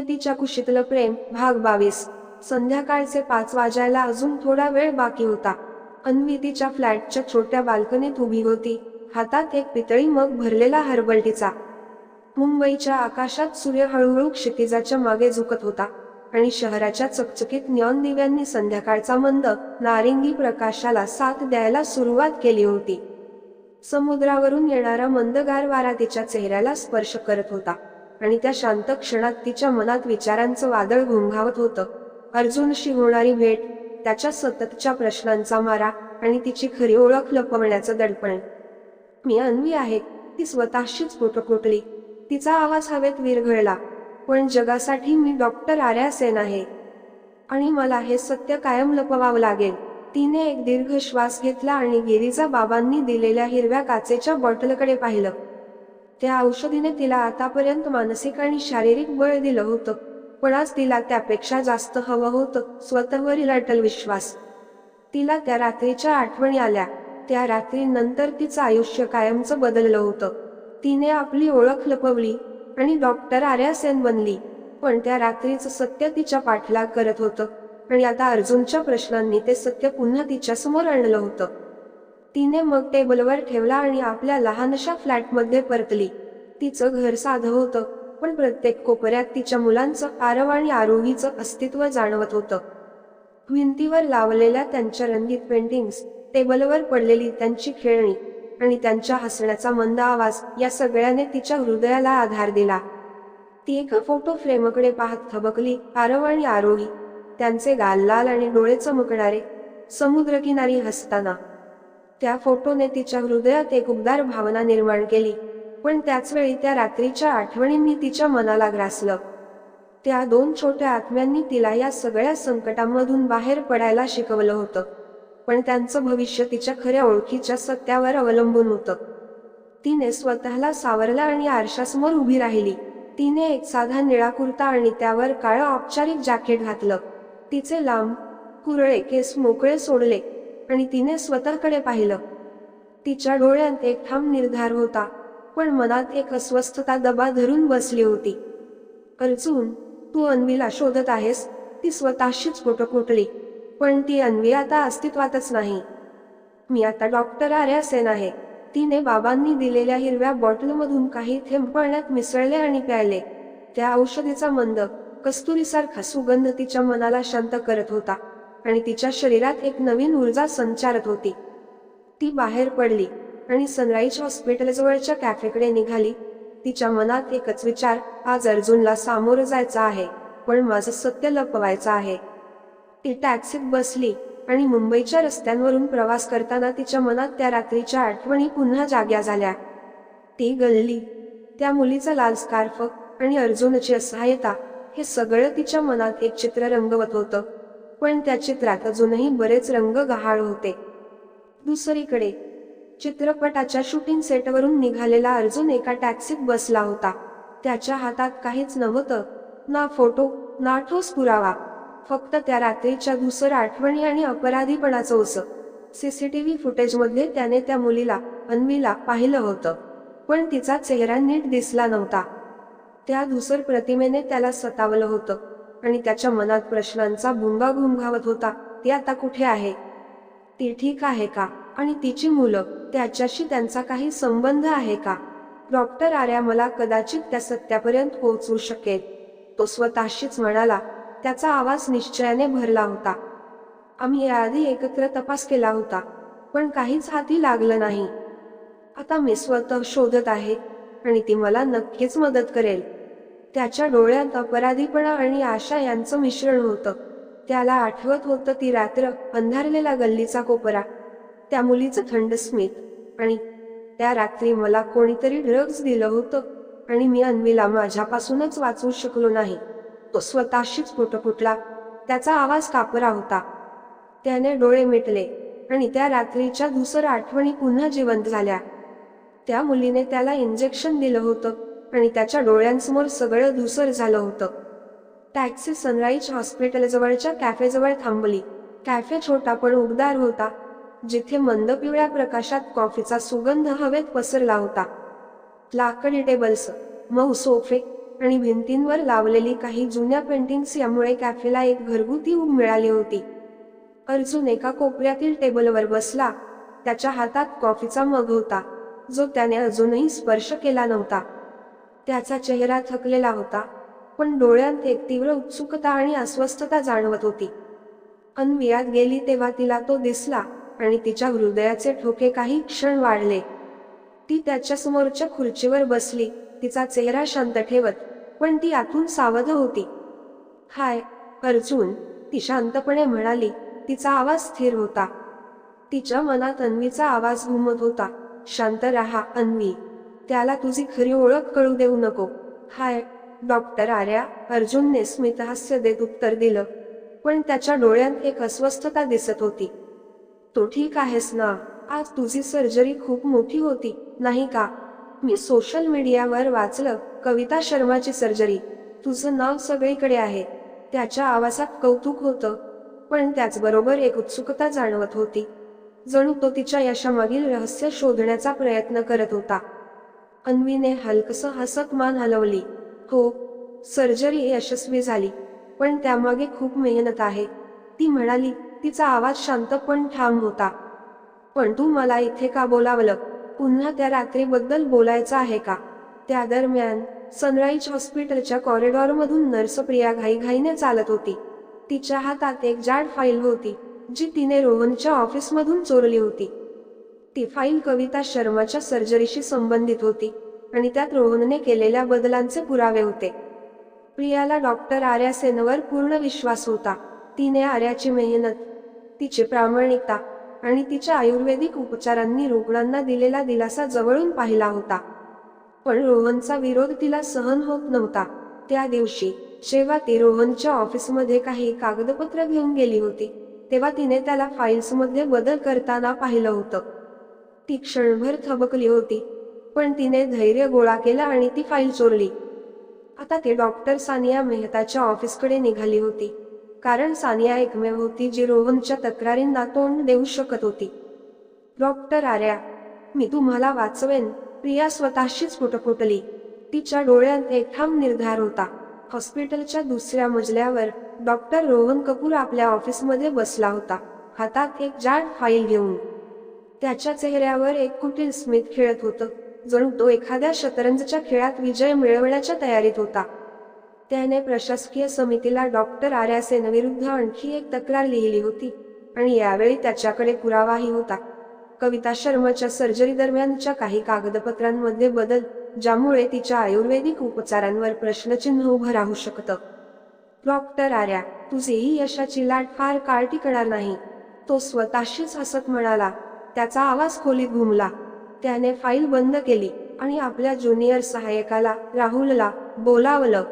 नियतीच्या कुशीतलं प्रेम भाग बावीस. संध्याकाळचे पाच वाजायला अजून थोडा वेळ बाकी होता. अन्वी तिच्या फ्लॅटच्या छोट्या बाल्कनीत उभी होती. हातात एक पितळी मग भरलेला हरबलटीचा मुंबईच्या आकाशात सूर्य हळूहळू क्षितिजाच्या मागे झुकत होता आणि शहराच्या चकचकीत न्यॉन दिव्यांनी संध्याकाळचा मंद नारिंगी प्रकाशाला साथ द्यायला सुरुवात केली होती. समुद्रावरून येणारा मंदगार वारा तिच्या चेहऱ्याला स्पर्श करत होता. आणि त्या शांत क्षणात तिच्या मनात विचारांचं वादळ घुंघावत होतं. अर्जुनशी होणारी भेट त्याच्या सततच्या प्रश्नांचा मारा आणि तिची खरी ओळख लपवण्याचं दडपण. मी अन्वी आहे. ती स्वतःशीच पोटकुटली तिचा आवाज हवेत विरघळला. पण जगासाठी मी डॉक्टर आर्या सेन आहे. आणि मला हे सत्य कायम लपवावं लागेल तिने एक दीर्घ श्वास घेतला आणि गिरीजा बाबांनी दिलेल्या हिरव्या काचेच्या बॉटलकडे पाहिलं. त्या औषधीने तिला आतापर्यंत मानसिक आणि शारीरिक बळ दिलं होतं. पण आज तिला त्यापेक्षा जास्त हवं होतं स्वतःवरील अटल विश्वास. तिला त्या रात्रीच्या आठवणी आल्या. त्या रात्रीनंतर तिचं आयुष्य कायमचं बदललं होतं. तिने आपली ओळख लपवली आणि डॉक्टर आर्या सेन बनली. पण त्या रात्रीचं सत्य तिच्या पाठलाग करत होतं आणि आता अर्जुनच्या प्रश्नांनी ते सत्य पुन्हा तिच्या समोर आणलं होतं. तिने मग टेबलवर ठेवला आणि आपल्या लहानशा फ्लॅटमध्ये परतली. तिचं घर साधं होतं पण प्रत्येक कोपऱ्यात तिच्या मुलांचं आरव आणि आरोहीचं अस्तित्व जाणवत होतं. भिंतीवर लावलेल्या त्यांच्या रंगीत पेंटिंग्स टेबलवर पडलेली त्यांची खेळणी आणि त्यांच्या हसण्याचा मंद आवाज या सगळ्याने तिच्या हृदयाला आधार दिला. ती एका फोटो फ्रेमकडे पाहत थबकली आरव आणि आरोही त्यांचे गाल लाल आणि डोळे चमकणारे समुद्रकिनारी हसताना. त्या फोटोने तिच्या हृदयात एक उबदार भावना निर्माण केली. पण त्याच वेळी त्या रात्रीच्या आठवणींनी तिच्या मनाला ग्रासलं. त्या दोन छोट्या आत्म्यांनी तिला या सगळ्या संकटांमधून बाहेर पडायला शिकवलं होतं. पण त्यांचं भविष्य तिच्या खऱ्या ओळखीच्या सत्यावर अवलंबून होतं. तिने स्वतःला सावरला आणि आरशासमोर उभी राहिली. तिने एक साधा निळा कुर्ता आणि त्यावर काळं औपचारिक जॅकेट घातलं. तिचे लांब कुरळे केस मोकळे सोडले. आणि तिने स्वतःकडे पाहिलं. तिच्या डोळ्यात एक ठाम निर्धार होता पण मनात एक अस्वस्थता दबा धरून बसली होती. अर्जुन तू अन्वीला शोधत आहेस? ती स्वतःशीच कुटली पण ती अन्वी आता अस्तित्वातच नाही. मी आता डॉक्टर आर्या सेन आहे. तिने बाबांनी दिलेल्या हिरव्या बॉटलमधून काही थेंब पाण्यात मिसळले आणि प्यायले. त्या औषधीचा मंद कस्तुरीसारखा सुगंध तिच्या मनाला शांत करत होता. आणि तिच्या शरीरात एक नवीन ऊर्जा संचारत होती. ती बाहेर पडली आणि सनराईज हॉस्पिटलजवळच्या कॅफेकडे निघाली. तिच्या मनात एकच विचार आज अर्जुनला सामोरं जायचा आहे पण माझं सत्य लपवायचं आहे. ती टॅक्सीत बसली आणि मुंबईच्या रस्त्यांवरून प्रवास करताना तिच्या मनात त्या रात्रीच्या आठवणी पुन्हा जाग्या झाल्या. ती गल्ली त्या मुलीचा लाल स्कार्फ आणि अर्जुनची असहायता हे सगळं तिच्या मनात एक चित्र रंगवत होतं. पण त्या चित्रात अजूनही बरेच रंग गहाळ होते. दुसरीकडे चित्रपटाच्या शूटिंग सेटवरून निघालेला अर्जुन एका टॅक्सीत बसला होता. त्याच्या हातात काहीच नव्हतं ना फोटो ना ठोस पुरावा. फक्त त्या रात्रीच्या धुसर आठवणी आणि अपराधीपणाचं ओस. सीसीटीव्ही फुटेजमध्ये त्याने त्या मुलीला अन्वीला पाहिलं होतं. पण तिचा चेहरा नीट दिसला नव्हता. त्या धुसर प्रतिमेने त्याला सतावलं होतं. आणि त्याच्या मनात प्रश्नांचा भुंगा घुमघावत होता ती आता कुठे आहे? ती ठीक आहे का? आणि तिची मुलं त्याच्याशी त्यांचा काही संबंध आहे का? डॉक्टर आर्या मला कदाचित त्या सत्यापर्यंत पोहोचवू शकेल. तो स्वतःशीच म्हणाला. त्याचा आवाज निश्चयाने भरला होता. आम्ही याआधी एकत्र तपास केला होता पण काहीच हाती लागलं नाही. आता मी स्वतः शोधत आहे आणि ती मला नक्कीच मदत करेल. त्याच्या डोळ्यात अपराधीपणा आणि आशा यांचं मिश्रण होतं. त्याला आठवत होतं ती रात्र अंधारलेला गल्लीचा कोपरा त्या मुलीचं थंड स्मित आणि त्या रात्री मला कोणीतरी ड्रग्ज दिलं होतं आणि मी अन्वीला माझ्यापासूनच वाचवू शकलो नाही. तो स्वतःशीच फुटफुटला त्याचा आवाज कापरा होता. त्याने डोळे मिटले आणि त्या रात्रीच्या दुसऱ्या आठवणी पुन्हा जिवंत झाल्या. त्या मुलीने त्याला इंजेक्शन दिलं होतं. आणि त्याच्या डोळ्यांसमोर सगळं धुसर झालं होतं. टॅक्सी सनराईज हॉस्पिटलजवळच्या कॅफेजवळ थांबली. कॅफे छोटा पण उबदार होता जिथे मंद पिवळ्या प्रकाशात कॉफीचा सुगंध हवेत पसरला होता. लाकडी टेबल्स मऊ सोफे आणि भिंतींवर लावलेली काही जुन्या पेंटिंग्स यामुळे कॅफेला एक घरगुती उब मिळाली होती. अर्जुन एका कोपऱ्यातील टेबलवर बसला. त्याच्या हातात कॉफीचा मग होता जो त्याने अजूनही स्पर्श केला नव्हता. त्याचा चेहरा थकलेला होता पण डोळ्यांत एक तीव्र उत्सुकता आणि अस्वस्थता जाणवत होती. अन्वियात गेली तेव्हा तिला तो दिसला आणि तिच्या हृदयाचे ठोके काही क्षण वाढले. ती त्याच्या समोरच्या खुर्चीवर बसली तिचा चेहरा शांत ठेवत पण ती आतून सावध होती. हाय अर्जुन ती शांतपणे म्हणाली तिचा आवाज स्थिर होता. तिच्या मनात अन्वीचा आवाज घुमत होता शांत रहा अन्वी. त्याला तुझी खरी ओळख कळू देऊ नको. हाय डॉक्टर आर्या अर्जुनने स्मितहास्य देत उत्तर दिलं. पण त्याच्या डोळ्यात एक अस्वस्थता दिसत होती. तो ठीक आहेस ना? आज तुझी सर्जरी खूप मोठी होती नाही का? मी सोशल मीडियावर वाचलं कविता शर्माची सर्जरी. तुझं नाव सगळीकडे आहे. त्याच्या आवाजात कौतुक होतं. पण त्याचबरोबर एक उत्सुकता जाणवत होती. जणू तो तिच्या यशामागील रहस्य शोधण्याचा प्रयत्न करत होता. अन्वीने हलकस हसत मान हलवली. हो सर्जरी यशस्वी झाली पण त्यामागे खूप मेहनत आहे. ती म्हणाली तिचा आवाज शांत पण ठाम होता. पण तू मला इथे का बोलावलं? पुन्हा त्या रात्रीबद्दल बोलायचं आहे का? त्या दरम्यान सनराईज हॉस्पिटलच्या कॉरिडॉरमधून नर्स प्रिया घाईघाईने चालत होती. तिच्या हातात एक जाड फाईल होती जी तिने रोहनच्या ऑफिसमधून चोरली होती. ती फाईल कविता शर्माच्या सर्जरीशी संबंधित होती आणि त्यात रोहनने केलेल्या बदलांचे पुरावे होते. प्रियाला डॉक्टर आर्या सेनवर पूर्ण विश्वास होता. तिने आर्याची मेहनत तिची प्रामाणिकता आणि तिच्या आयुर्वेदिक उपचारांनी रुग्णांना दिलेला दिलासा जवळून पाहिला होता. पण रोहनचा विरोध तिला सहन होत नव्हता. त्या दिवशी जेव्हा ती रोहनच्या ऑफिसमध्ये काही कागदपत्र घेऊन गेली होती तेव्हा तिने त्याला फाईल्समध्ये बदल करताना पाहिलं होतं. ती क्षणभर थबकली होती. पण तिने धैर्य गोळा केला आणि ती फाईल चोरली. आता ती डॉक्टर सानिया मेहताच्या ऑफिसकडे निघाली होती. कारण सानिया एकमेव होती जी रोहनच्या तक्रारींना तोंड देऊ शकत होती. डॉक्टर आर्या मी तुम्हाला वाचवेन. प्रिया स्वतःशीच फुटफुटली तिच्या डोळ्यात एक ठाम निर्धार होता. हॉस्पिटलच्या दुसऱ्या मजल्यावर डॉक्टर रोहन कपूर आपल्या ऑफिसमध्ये बसला होता. हातात एक जाड फाईल घेऊन त्याच्या चेहऱ्यावर एक कुटील स्मित खेळत होतं जणू तो एखाद्या शतरंजच्या खेळात विजय मिळवण्याच्या तयारीत होता. त्याने प्रशासकीय समितीला डॉक्टर आर्या सेनविरुद्ध आणखी एक तक्रार लिहिली होती आणि यावेळी त्याच्याकडे पुरावाही होता. कविता शर्माच्या सर्जरी दरम्यानच्या काही कागदपत्रांमध्ये बदल ज्यामुळे तिच्या आयुर्वेदिक उपचारांवर प्रश्नचिन्ह उभं राहू शकतं. डॉक्टर आर्या तुझी ही यशाची लाट फार काळ टिकणार नाही. तो स्वतःशीच हसत म्हणाला त्याचा आवाज खोलीत घुमला. त्याने फाईल बंद केली आणि आपल्या ज्युनियर सहाय्यकाला राहुलला बोलावलं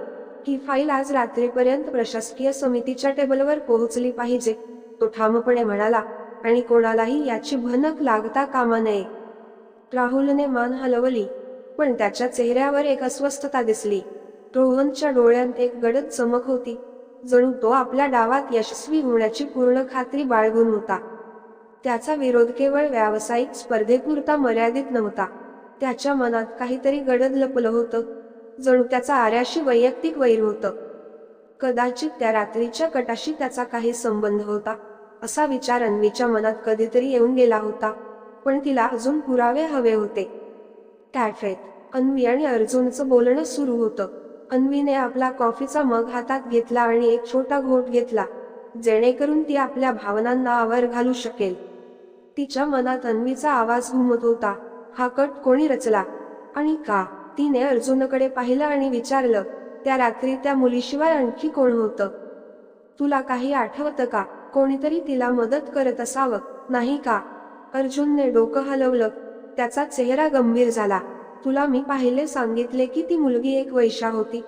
ही फाईल आज रात्रीपर्यंत प्रशासकीय समितीच्या टेबलवर पोहोचली पाहिजे तो ठामपणे म्हणाला. आणि कोणालाही याची भनक लागता कामा नये. राहुलने मान हलवली पण त्याच्या चेहऱ्यावर एक अस्वस्थता दिसली. रोहनच्या डोळ्यांत एक गडद चमक होती. जणू तो आपल्या डावात यशस्वी होण्याची पूर्ण खात्री बाळगून होता. त्याचा विरोध केवळ व्यावसायिक स्पर्धेपुरता मर्यादित नव्हता. त्याच्या मनात काहीतरी गडद लपलं होतं. जणू त्याचा आर्याशी वैयक्तिक वैर होतं. कदाचित त्या रात्रीच्या कटाशी त्याचा काही संबंध होता असा विचार अन्वीच्या मनात कधीतरी येऊन गेला होता पण तिला अजून पुरावे हवे होते. कॅफेत अन्वी आणि अर्जुनचं बोलणं सुरू होतं. अन्वीने आपला कॉफीचा मग हातात घेतला आणि एक छोटा घोट घेतला जेणेकरून ती आपल्या भावनांना आवर घालू शकेल. तिच्या मनात अन्वीचा आवाज घुमत होता. हा कट कोणी रचला? आणि का? तिने अर्जुनकडे पाहिलं आणि विचारलं त्या रात्री त्या मुलीशिवाय आणखी कोण होतं? तुला काही आठवतं का? कोणीतरी तिला मदत करत असावं नाही का? अर्जुनने डोकं हलवलं. त्याचा चेहरा गंभीर झाला. तुला मी पाहिले सांगितले की ती मुलगी एक वैशा होती.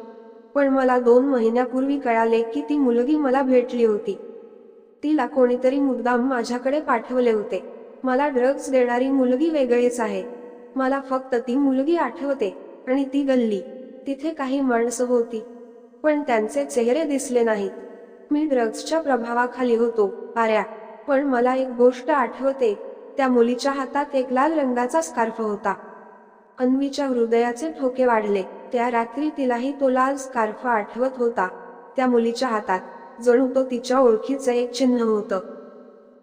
पण मला दोन महिन्यापूर्वी कळाले की ती मुलगी मला भेटली होती. तिला कोणीतरी मुद्दाम माझ्याकडे पाठवले होते. मला ड्रग्ज देणारी मुलगी वेगळीच आहे. मला फक्त ती मुलगी आठवते आणि ती गल्ली. तिथे काही माणसं होती. पण त्यांचे चेहरे दिसले नाहीत. मी ड्रग्जच्या प्रभावाखाली होतो पाऱ्या पण मला एक गोष्ट आठवते. त्या मुलीच्या हातात एक लाल रंगाचा स्कार्फ होता. अन्वीच्या हृदयाचे ठोके वाढले. त्या रात्री तिलाही तो लाल स्कार्फ आठवत होता. त्या मुलीच्या हातात. जणू तो तिच्या ओळखीचं एक चिन्ह होतं.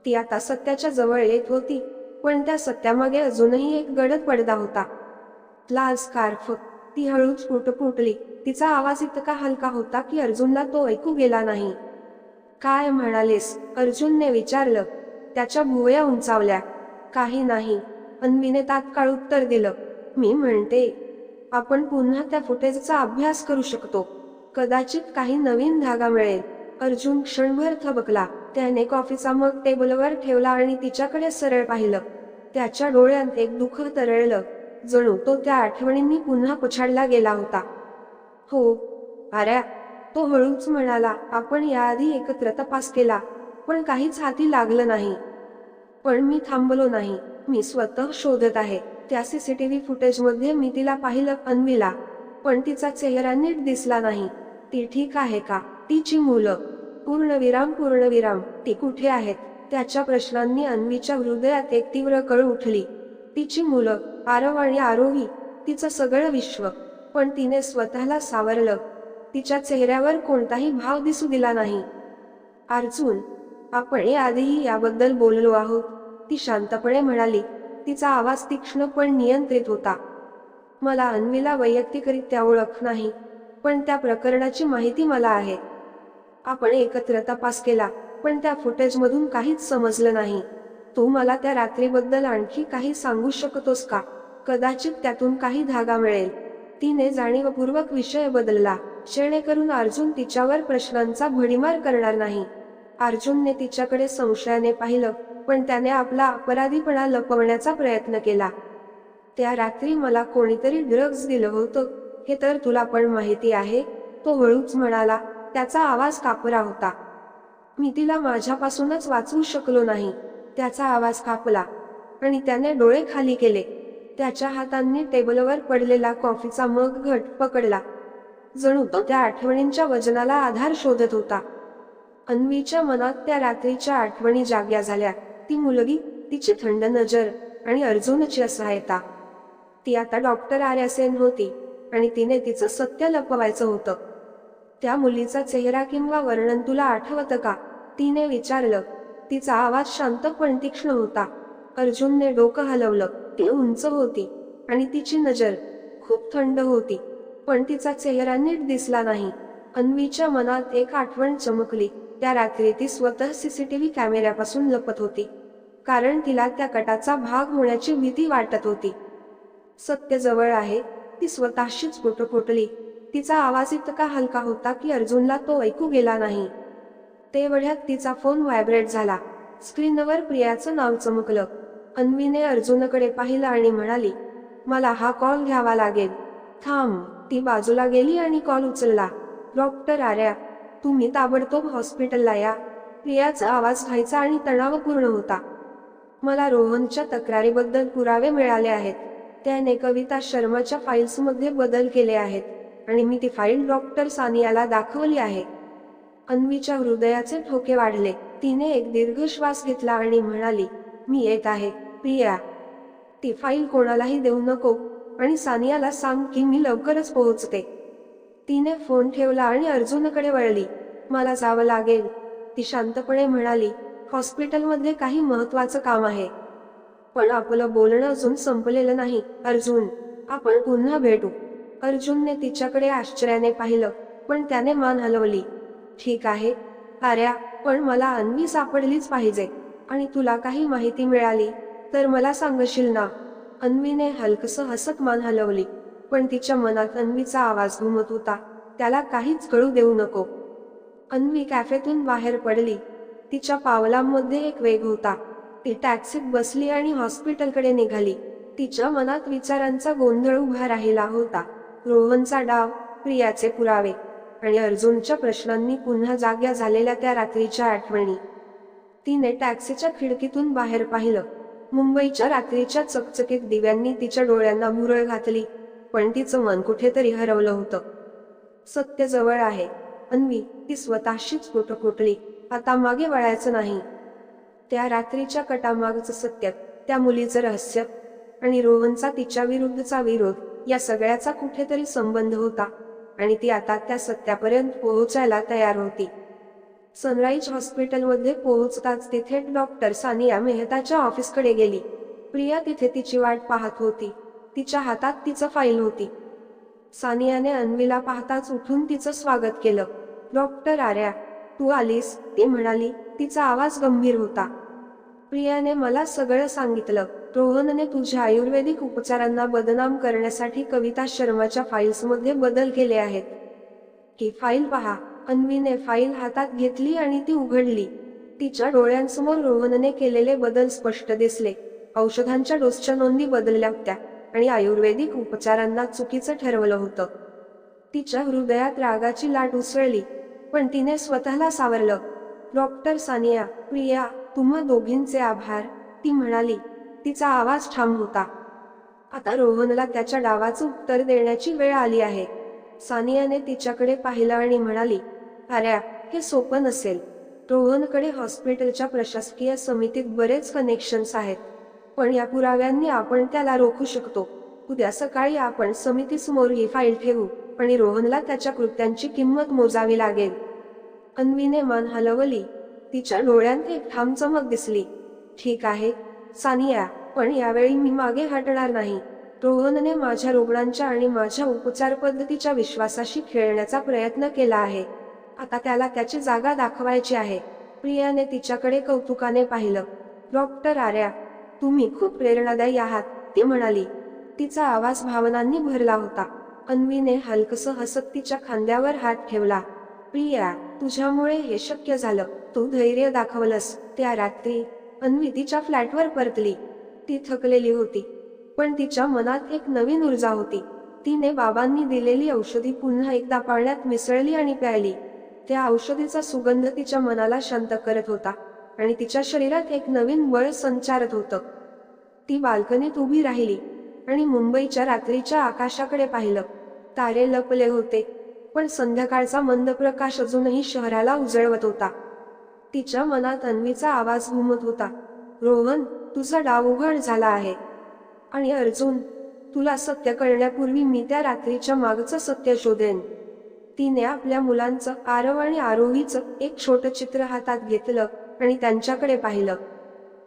ती आता सत्याच्या जवळ येत होती पण त्या सत्यामागे अजूनही एक गडद पडदा होता. लाल स्कार्फ ती हळूच फुटफुटली तिचा आवाज इतका हलका होता की अर्जुनला तो ऐकू गेला नाही. काय म्हणालेस? अर्जुनने विचारलं. त्याच्या भुवया उंचावल्या. काही नाही. अन्वीने तात्काळ उत्तर दिलं. मी म्हणते आपण पुन्हा त्या फुटेजचा अभ्यास करू शकतो. कदाचित काही नवीन धागा मिळेल. अर्जुन क्षणभर थबकला. त्याने कॉफीचा मग टेबलवर ठेवला आणि तिच्याकडे सरळ पाहिलं. त्याच्या डोळ्यात एक दुःख तरळलं. जणू तो त्या आठवणींनी पुन्हा पछाडला गेला होता. हो अऱ्या तो हळूच म्हणाला आपण याआधी एकत्र तपास केला पण काहीच हाती लागलं नाही. पण मी थांबलो नाही. मी स्वतः शोधत आहे. त्या सीसीटीव्ही फुटेजमध्ये मी तिला पाहिलं अन्वीला. पण तिचा चेहरा नीट दिसला नाही. ती ठीक आहे का? तिची मुलं. पूर्णविराम पूर्णविराम. ती कुठे आहेत? त्याच्या प्रश्नांनी अन्वीच्या हृदयात एक तीव्र कळ उठली. तिची मुलं आरव आणि आरोही तिचं सगळं विश्व. पण तिने स्वतःला सावरलं. तिच्या चेहऱ्यावर कोणताही भाव दिसू दिला नाही. अर्जुन आपण आधीही याबद्दल बोललो आहोत ती शांतपणे म्हणाली. तिचा आवाज तीक्ष्ण पण नियंत्रित होता. मला अन्वीला वैयक्तिकरित्या ओळख नाही पण त्या प्रकरणाची माहिती मला आहे. आपण एकत्र तपास केला पण त्या फुटेजमधून काहीच समजलं नाही. तू मला त्या रात्रीबद्दल आणखी काही सांगू शकतोस का? कदाचित त्यातून काही धागा मिळेल. तिने जाणीवपूर्वक विषय बदलला. जेणेकरून अर्जुन तिच्यावर प्रश्नांचा भडीमार करणार नाही. अर्जुनने तिच्याकडे संशयाने पाहिलं पण त्याने आपला अपराधीपणा लपवण्याचा प्रयत्न केला. त्या रात्री मला कोणीतरी ड्रग्ज दिलं होतं हे तर तुला पण माहिती आहे तो हळूच म्हणाला त्याचा आवाज कापरा होता. मी तिला माझ्यापासूनच वाचवू शकलो नाही त्याचा आवाज कापला. आणि त्याने डोळे खाली केले. त्याच्या हातांनी टेबलवर पडलेला कॉफीचा मग घट पकडला. जणू तो त्या आठवणींच्या वजनाला आधार शोधत होता. अन्वीच्या मनात त्या रात्रीच्या आठवणी जाग्या झाल्या. ती मुलगी तिची थंड नजर आणि अर्जुनची असहायता. ती आता डॉक्टर आर्यासेन होती आणि तिने तिचं सत्य लपवायचं होतं. त्या मुलीचा चेहरा किंवा वर्णन तुला आठवतं का? तिने विचारलं. तिचा आवाज शांत पण तीक्ष्ण होता. अर्जुनने डोकं हलवलं. ती उंच होती आणि तिची नजर खूप थंड होती. पण तिचा चेहरा नीट दिसला नाही. अन्वीच्या मनात एक आठवण चमकली. त्या रात्री ती स्वतः सीसीटीव्ही कॅमेऱ्यापासून लपत होती. कारण तिला त्या कटाचा भाग होण्याची भीती वाटत होती. सत्य जवळ आहे. ती स्वतःशीच पोटपोटली तिचा आवाज इतका हलका होता की अर्जुनला तो ऐकू गेला नाही. तेवढ्यात तिचा फोन व्हायब्रेट झाला. स्क्रीनवर प्रियाचं नाव चमकलं. अन्वीने अर्जुनकडे पाहिलं आणि म्हणाली मला हा कॉल घ्यावा लागेल. थांब ती बाजूला गेली आणि कॉल उचलला. डॉक्टर आर्या तुम्ही ताबडतोब हॉस्पिटलला या प्रियाचा आवाज व्हायचा आणि तणावपूर्ण होता. मला रोहनच्या तक्रारीबद्दल पुरावे मिळाले आहेत. त्याने कविता शर्माच्या फाईल्समध्ये बदल केले आहेत. आणि मी ती फाईल डॉक्टर सानियाला दाखवली आहे. अन्वीच्या हृदयाचे ठोके वाढले. तिने एक दीर्घ श्वास घेतला आणि म्हणाली मी येत आहे प्रिया. ती फाईल कोणालाही देऊ नको. आणि सानियाला सांग की मी लवकरच पोहोचते. तिने फोन ठेवला आणि अर्जुनकडे वळली. मला जावं लागेल ती शांतपणे म्हणाली. हॉस्पिटलमध्ये काही महत्वाचं काम आहे. पण आपलं बोलणं अजून संपलेलं नाही अर्जुन. आपण पुन्हा भेटू. अर्जुनने तिच्याकडे आश्चर्याने पाहिलं पण त्याने मान हलवली. ठीक आहे आर्या पण मला अन्वी सापडलीच पाहिजे आणि तुला काही माहिती मिळाली तर मला सांगशील ना? अन्वीने हलकस हसत मान हलवली पण तिच्या मनात अन्वीचा आवाज घुमत होता त्याला काहीच कळू देऊ नको. अन्वी कॅफेतून बाहेर पडली तिच्या पावलांमध्ये एक वेग होता ती टॅक्सीत बसली आणि हॉस्पिटलकडे निघाली तिच्या मनात विचारांचा गोंधळ उभा राहिला होता. रोहनचा डाव प्रियाचे पुरावे आणि अर्जुनच्या प्रश्नांनी पुन्हा जाग्या झालेल्या त्या रात्रीच्या आठवणी. तिने टॅक्सीच्या खिडकीतून बाहेर पाहिलं. मुंबईच्या रात्रीच्या चकचकीत दिव्यांनी तिच्या डोळ्यांना भुरळ घातली पण तिचं मन कुठेतरी हरवलं होतं. सत्य जवळ आहे. अन्वी ती स्वतःशीच पोटपोटली आता मागे वळायचं नाही. त्या रात्रीच्या कटामागचं सत्य त्या मुलीचं रहस्य आणि रोहनचा तिच्या विरुद्धचा विरोध या सगळ्याचा कुठेतरी संबंध होता आणि ती आता त्या सत्यापर्यंत पोहोचायला तयार होती. सनराईज हॉस्पिटलमध्ये पोहोचताच तिथे डॉक्टर सानिया मेहताच्या ऑफिसकडे गेली. प्रिया तिथे तिची वाट पाहत होती. तिच्या हातात तिचं फाईल होती. सानियाने अन्वीला पाहताच उठून तिचं स्वागत केलं. डॉक्टर आर्या तू आलीस? ती म्हणाली. तिचा आवाज गंभीर होता. प्रियाने मला सगळं सांगितलं. रोहनने तुझ्या आयुर्वेदिक उपचारांना बदनाम करण्यासाठी कविता शर्माच्या फाईल्समध्ये बदल केले आहेत. ही फाईल पहा. अन्वीने फाईल हातात घेतली आणि ती उघडली. तिच्या डोळ्यांसमोर रोहनने केलेले बदल स्पष्ट दिसले. औषधांच्या डोसच्या नोंदी बदलल्या होत्या आणि आयुर्वेदिक उपचारांना चुकीचं ठरवलं होतं. तिच्या हृदयात रागाची लाट उसळली पण तिने स्वतःला सावरलं. डॉक्टर सानिया प्रिया तुम्हा दोघींचे आभार. ती म्हणाली तिचा आवाज ठाम होता. आता रोहनला त्याच्या डावाचं उत्तर देण्याची वेळ आली आहे. सानियाने तिच्याकडे पाहिलं आणि म्हणाली अऱ्या हे सोपं नसेल. रोहनकडे हॉस्पिटलच्या प्रशासकीय समितीत बरेच कनेक्शन्स आहेत. पण या पुराव्यांनी आपण त्याला रोखू शकतो. उद्या सकाळी आपण समितीसमोर ही फाईल ठेवू आणि रोहनला त्याच्या कृत्यांची किंमत मोजावी लागेल. अन्वीने मान हलवली. तिच्या डोळ्यात एक ठाम चमक दिसली. ठीक आहे सानिया पण यावेळी मी मागे हटणार नाही. रोहनने माझ्या रुग्णांच्या आणि माझ्या उपचार पद्धतीच्या विश्वासाशी खेळण्याचा प्रयत्न केला आहे. आता त्याला त्याची जागा दाखवायची आहे. प्रियाने तिच्याकडे कौतुकाने पाहिलं. डॉक्टर आर्या तुम्ही खूप प्रेरणादायी आहात ती म्हणाली. तिचा आवाज भावनांनी भरला होता. अन्वीने हलकसं हसत तिच्या खांद्यावर हात ठेवला. प्रिया तुझ्यामुळे हे शक्य झालं. तू धैर्य दाखवलंस. त्या रात्री अन्वी तिच्या फ्लॅटवर परतली. ती थकलेली होती. पण तिच्या मनात एक नवीन ऊर्जा होती. तिने बाबांनी दिलेली औषधी पुन्हा एकदा पाण्यात मिसळली आणि प्यायली. त्या औषधीचा सुगंध तिच्या मनाला शांत करत होता आणि तिच्या शरीरात एक नवीन बळ संचारत होतं. ती बाल्कनीत उभी राहिली आणि मुंबईच्या रात्रीच्या आकाशाकडे पाहिलं. तारे लपले होते. पण संध्याकाळचा मंद प्रकाश अजूनही शहराला उजळवत होता. तिच्या मनात अन्वीचा आवाज घुमत होता. रोहन तुझा डाव उघड झाला आहे. आणि अर्जुन तुला सत्य कळण्यापूर्वी मी त्या रात्रीच्या मागचं सत्य शोधेन. तिने आपल्या मुलांचं आरव आणि आरोहीचं एक छोटं चित्र हातात घेतलं आणि त्यांच्याकडे पाहिलं.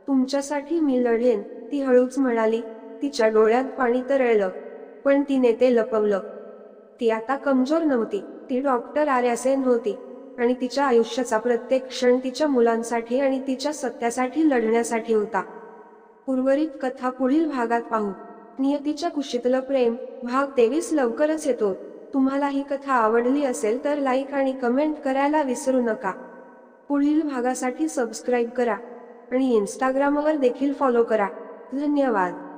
तुमच्यासाठी मी लढेन ती हळूच म्हणाली. तिच्या डोळ्यात पाणी तरळलं. पण तिने ते लपवलं. ती आता कमजोर नव्हती. ती डॉक्टर आर्यासेन होती आणि तिच्या आयुष्याचा प्रत्येक क्षण तिच्या मुलांसाठी आणि तिच्या सत्यासाठी लढण्यासाठी होता. उर्वरित कथा पुढील भागात पाहू. नियतीच्या कुशीतलं प्रेम भाग तेवीस लवकरच येतो. तुम्हाला ही कथा आवडली असेल तर लाईक आणि कमेंट करायला विसरू नका. पुढील भागासाठी सबस्क्राईब करा. आणि इंस्टाग्रामवर देखील फॉलो करा. धन्यवाद.